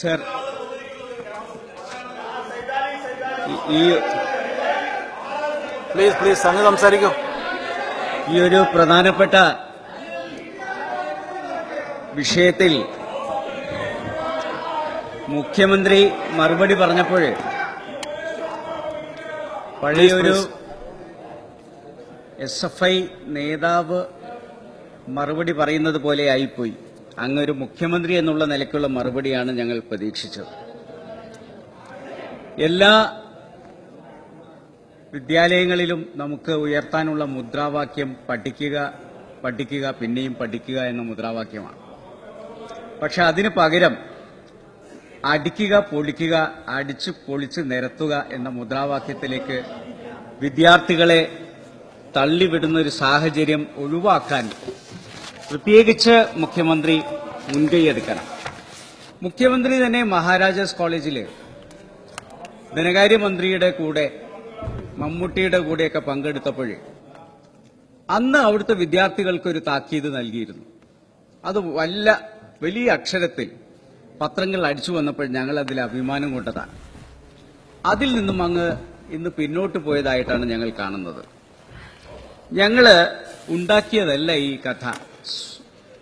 Sir ഈ- please please അങ്ങ് സംസാരിക്കൂ. ഈ ഒരു പ്രധാനപ്പെട്ട വിഷയത്തിൽ മുഖ്യമന്ത്രി മറുപടി പറഞ്ഞപ്പോൾ പഴയൊരു. എസ് എഫ് ഐ നേതാവ് മറുപടി പറയുന്നത് പോലെ ആയിപ്പോയി. അങ്ങൊരു മുഖ്യമന്ത്രി എന്നുള്ള നിലയ്ക്കുള്ള മറുപടിയാണ് ഞങ്ങൾ പ്രതീക്ഷിച്ചത്. എല്ലാ വിദ്യാലയങ്ങളിലും നമുക്ക് ഉയർത്താനുള്ള മുദ്രാവാക്യം പഠിക്കുക പഠിക്കുക പിന്നെയും പഠിക്കുക എന്ന മുദ്രാവാക്യമാണ്. പക്ഷെ അതിന് പകരം അടിക്കുക പൊളിക്കുക അടിച്ച് പൊളിച്ച് നിരത്തുക എന്ന മുദ്രാവാക്യത്തിലേക്ക് വിദ്യാർത്ഥികളെ തള്ളിവിടുന്ന ഒരു സാഹചര്യം ഒഴിവാക്കാൻ പ്രത്യേകിച്ച് മുഖ്യമന്ത്രി മുൻകൈ എടുക്കണം. മുഖ്യമന്ത്രി തന്നെ മഹാരാജാസ് കോളേജിൽ ധനകാര്യമന്ത്രിയുടെ കൂടെ മമ്മൂട്ടിയുടെ കൂടെയൊക്കെ പങ്കെടുത്തപ്പോൾ അന്ന് അവിടുത്തെ വിദ്യാർത്ഥികൾക്ക് ഒരു താക്കീത് നൽകിയിരുന്നു. അത് വല്ല വലിയ അക്ഷരത്തിൽ പത്രങ്ങൾ അടിച്ചു വന്നപ്പോൾ ഞങ്ങൾ അതിൽ അഭിമാനം കൊണ്ടതാണ്. അതിൽ നിന്നും അങ്ങ് ഇന്ന് പിന്നോട്ട് പോയതായിട്ടാണ് ഞങ്ങൾ കാണുന്നത്. ഞങ്ങൾ ഉണ്ടാക്കിയതല്ല ഈ കഥ.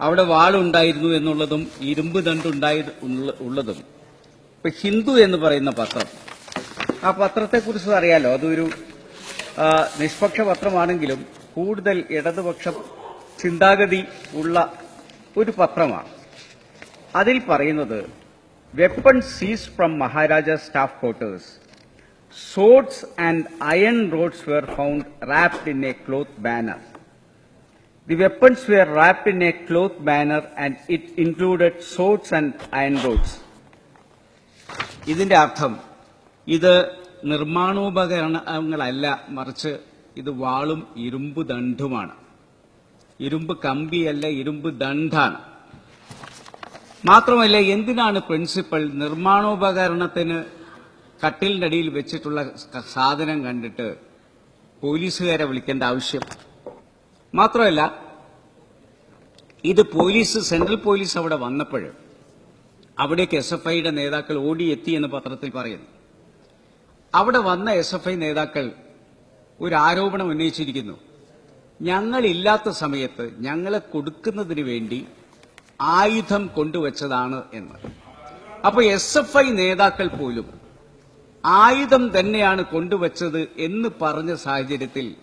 അവിടെ വാളുണ്ടായിരുന്നു എന്നുള്ളതും ഇരുമ്പ് ദണ്ടുണ്ടായി ഉള്ള- ഉള്ളതും. ഇപ്പൊ ഹിന്ദു എന്ന് പറയുന്ന പത്രം. ആ പത്രത്തെക്കുറിച്ച് അറിയാലോ? അതൊരു നിഷ്പക്ഷ പത്രമാണെങ്കിലും കൂടുതൽ ഇടതുപക്ഷ ചിന്താഗതി ഉള്ള ഒരു പത്രമാണ്. അതിൽ പറയുന്നത് weapon seize from Maharaja staff quarters swords and iron rods were found wrapped in a cloth banner the weapons were wrapped in a cloth banner and it included swords and iron rods. ഇതിന്റെ അർത്ഥം ഇത് നിർമ്മാണോപകരണങ്ങളല്ല മറിച്ച് ഇത് വാളും ഇരുമ്പ് ദണ്ഡുമാണ്. ഇരുമ്പ് കമ്പിയല്ല ഇരുമ്പ് ദണ്ഡാണ്. മാത്രമല്ല എന്തിനാണ് പ്രിൻസിപ്പൽ നിർമ്മാണോപകരണത്തിന് അടിയിൽ വെച്ചിട്ടുള്ള സാധനം കണ്ടിട്ട് പോലീസുകാരെ വിളിക്കേണ്ട ആവശ്യം? മാത്രമല്ല ഇത് പോലീസ് സെൻട്രൽ പോലീസ് അവിടെ വന്നപ്പോൾ അവിടേക്ക് എസ് എഫ് ഐയുടെ നേതാക്കൾ ഓടിയെത്തി എന്ന് പത്രത്തിൽ പറയുന്നു. അവിടെ വന്ന എസ് എഫ് ഐ നേതാക്കൾ ഒരു ആരോപണം ഉന്നയിച്ചിരിക്കുന്നു. ഞങ്ങളില്ലാത്ത സമയത്ത് ഞങ്ങളെ കൊടുക്കുന്നതിന് വേണ്ടി ആയുധം കൊണ്ടുവച്ചതാണ് എന്ന്. അപ്പോൾ എസ് എഫ് ഐ നേതാക്കൾ പോലും ആയുധം തന്നെയാണ് കൊണ്ടുവച്ചത് എന്ന് പറഞ്ഞ സാഹചര്യത്തിൽ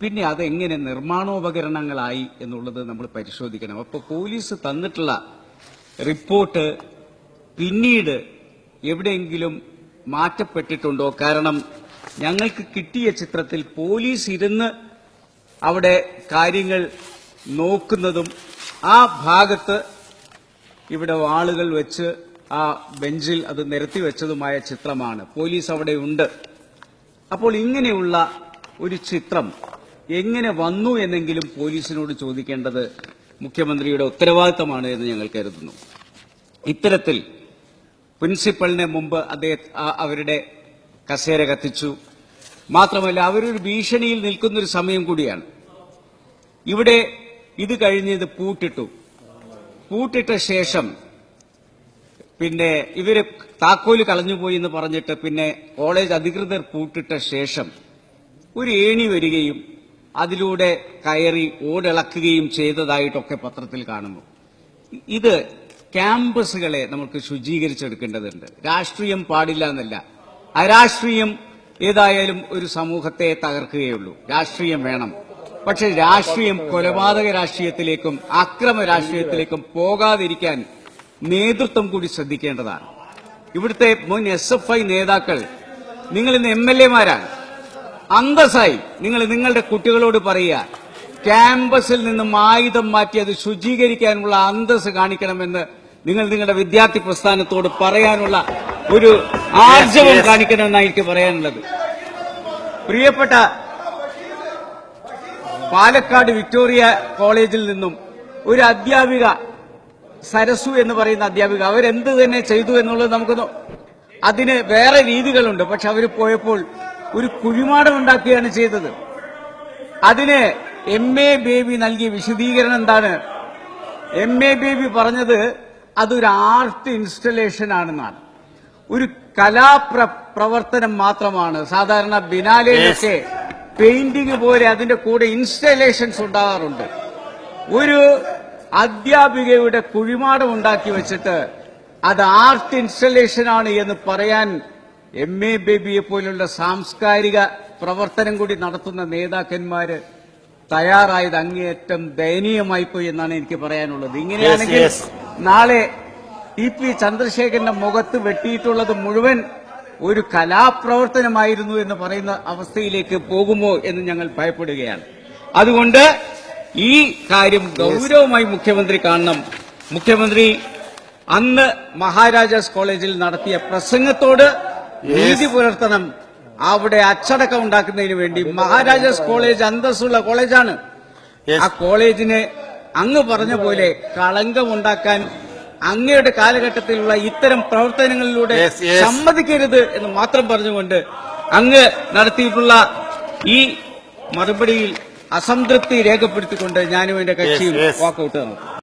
പിന്നെ അതെങ്ങനെ നിർമ്മാണോപകരണങ്ങളായി എന്നുള്ളത് നമ്മൾ പരിശോധിക്കണം. അപ്പോൾ പോലീസ് തന്നിട്ടുള്ള റിപ്പോർട്ട് പിന്നീട് എവിടെയെങ്കിലും മാറ്റപ്പെട്ടിട്ടുണ്ടോ? കാരണം ഞങ്ങൾക്ക് കിട്ടിയ ചിത്രത്തിൽ പോലീസ് ഇരുന്ന് അവിടെ കാര്യങ്ങൾ നോക്കുന്നതും ആ ഭാഗത്ത് ഇവിടെ ആളുകൾ വെച്ച് ആ ബെഞ്ചിൽ അത് നിരത്തി വെച്ചതുമായ ചിത്രമാണ്. പോലീസ് അവിടെ ഉണ്ട്. അപ്പോൾ ഇങ്ങനെയുള്ള ഒരു ചിത്രം എങ്ങനെ വന്നു എന്നെങ്കിലും പോലീസിനോട് ചോദിക്കേണ്ടത് മുഖ്യമന്ത്രിയുടെ ഉത്തരവാദിത്തമാണ് എന്ന് ഞങ്ങൾ കരുതുന്നു. ഇത്തരത്തിൽ പ്രിൻസിപ്പളിന് മുമ്പ് അദ്ദേഹം അവരുടെ കസേര കത്തിച്ചു. മാത്രമല്ല അവരൊരു ഭീഷണിയിൽ നിൽക്കുന്നൊരു സമയം കൂടിയാണ്. ഇവിടെ ഇത് കഴിഞ്ഞ് ഇത് പൂട്ടിട്ടു. പൂട്ടിട്ട ശേഷം പിന്നെ ഇവർ താക്കോൽ കളഞ്ഞുപോയി എന്ന് പറഞ്ഞിട്ട് പിന്നെ കോളേജ് അധികൃതർ പൂട്ടിട്ട ശേഷം ഒരു ഏണി വരികയും അതിലൂടെ കയറി ഓടിളക്കുകയും ചെയ്തതായിട്ടൊക്കെ പത്രത്തിൽ കാണുന്നു. ഇത് ക്യാമ്പസുകളെ നമുക്ക് ശുചീകരിച്ചെടുക്കേണ്ടതുണ്ട്. രാഷ്ട്രീയം പാടില്ല എന്നല്ല. അരാഷ്ട്രീയം ഏതായാലും ഒരു സമൂഹത്തെ തകർക്കുകയുള്ളൂ. രാഷ്ട്രീയം വേണം. പക്ഷെ രാഷ്ട്രീയം കൊലപാതക രാഷ്ട്രീയത്തിലേക്കും അക്രമ രാഷ്ട്രീയത്തിലേക്കും പോകാതിരിക്കാൻ നേതൃത്വം കൂടി ശ്രദ്ധിക്കേണ്ടതാണ്. ഇവിടുത്തെ മുൻ എസ് എഫ് ഐ നേതാക്കൾ നിങ്ങൾ ഇന്ന് എം എൽ എമാരാണ് അന്തസ്സായി. നിങ്ങൾ നിങ്ങളുടെ കുട്ടികളോട് പറയുക ക്യാമ്പസിൽ നിന്നും ആയുധം മാറ്റി അത് ശുചീകരിക്കാനുള്ള അന്തസ് കാണിക്കണമെന്ന് നിങ്ങൾ നിങ്ങളുടെ വിദ്യാർത്ഥി പ്രസ്ഥാനത്തോട് പറയാനുള്ള ഒരു ആർജവം. കാണിക്കണമെന്നാണ് എനിക്ക് പറയാനുള്ളത്. പ്രിയപ്പെട്ട പാലക്കാട് വിക്ടോറിയ കോളേജിൽ നിന്നും ഒരു അധ്യാപിക സരസു എന്ന് പറയുന്ന അധ്യാപിക അവരെന്ത് തന്നെ ചെയ്തു എന്നുള്ളത് നമുക്ക് അതിന് വേറെ രീതികളുണ്ട്. പക്ഷെ അവർ പോയപ്പോൾ ഒരു കുഴിമാടം ഉണ്ടാക്കുകയാണ് ചെയ്തത്. അതിന് എം എ ബേബി നൽകിയ വിശദീകരണം എന്താണ്? എം എ ബേബി പറഞ്ഞത് അതൊരു ആർട്ട് ഇൻസ്റ്റലേഷൻ ആണെന്നാണ്. ഒരു കലാപ്ര പ്രവർത്തനം മാത്രമാണ്. സാധാരണ ബിനാലയിലൊക്കെ പെയിന്റിംഗ് പോലെ അതിന്റെ കൂടെ ഇൻസ്റ്റലേഷൻസ് ഉണ്ടാകാറുണ്ട്. ഒരു അധ്യാപികയുടെ കുഴിമാടം ഉണ്ടാക്കി വെച്ചിട്ട് അത് ആർട്ട് ഇൻസ്റ്റലേഷൻ ആണ് എന്ന് പറയാൻ എം എ ബേബിയെ പോലുള്ള സാംസ്കാരിക പ്രവർത്തനം കൂടി നടത്തുന്ന നേതാക്കന്മാര് തയ്യാറായത് അങ്ങേയറ്റം ദയനീയമായി പോയി എന്നാണ് എനിക്ക് പറയാനുള്ളത്. ഇങ്ങനെയാണെങ്കിൽ നാളെ ടി പി ചന്ദ്രശേഖരന്റെ മുഖത്ത് വെട്ടിയിട്ടുള്ളത് മുഴുവൻ ഒരു കലാപ്രവർത്തനമായിരുന്നു എന്ന് പറയുന്ന അവസ്ഥയിലേക്ക് പോകുമോ എന്ന് ഞങ്ങൾ ഭയപ്പെടുകയാണ്. അതുകൊണ്ട് ഈ കാര്യം ഗൗരവമായി മുഖ്യമന്ത്രി കാണണം. മുഖ്യമന്ത്രി അന്ന് മഹാരാജാസ് കോളേജിൽ നടത്തിയ പ്രസംഗത്തോട് നീതി പുലർത്തണം. അവിടെ അച്ചടക്കം ഉണ്ടാക്കുന്നതിന് വേണ്ടി മഹാരാജാസ് കോളേജ് അന്തസ്സുള്ള കോളേജാണ്. ആ കോളേജിന് അങ്ങ് പറഞ്ഞ പോലെ കളങ്കമുണ്ടാക്കാൻ അങ്ങയുടെ കാലഘട്ടത്തിലുള്ള ഇത്തരം പ്രവർത്തനങ്ങളിലൂടെ. സമ്മതിക്കരുത് എന്ന് മാത്രം പറഞ്ഞുകൊണ്ട് അങ്ങ് നടത്തിയിട്ടുള്ള ഈ മറുപടിയിൽ അസംതൃപ്തി രേഖപ്പെടുത്തിക്കൊണ്ട് ഞാനും എന്റെ കക്ഷിയും വാക്കൗട്ട് വാക്കൌട്ട് നടത്തും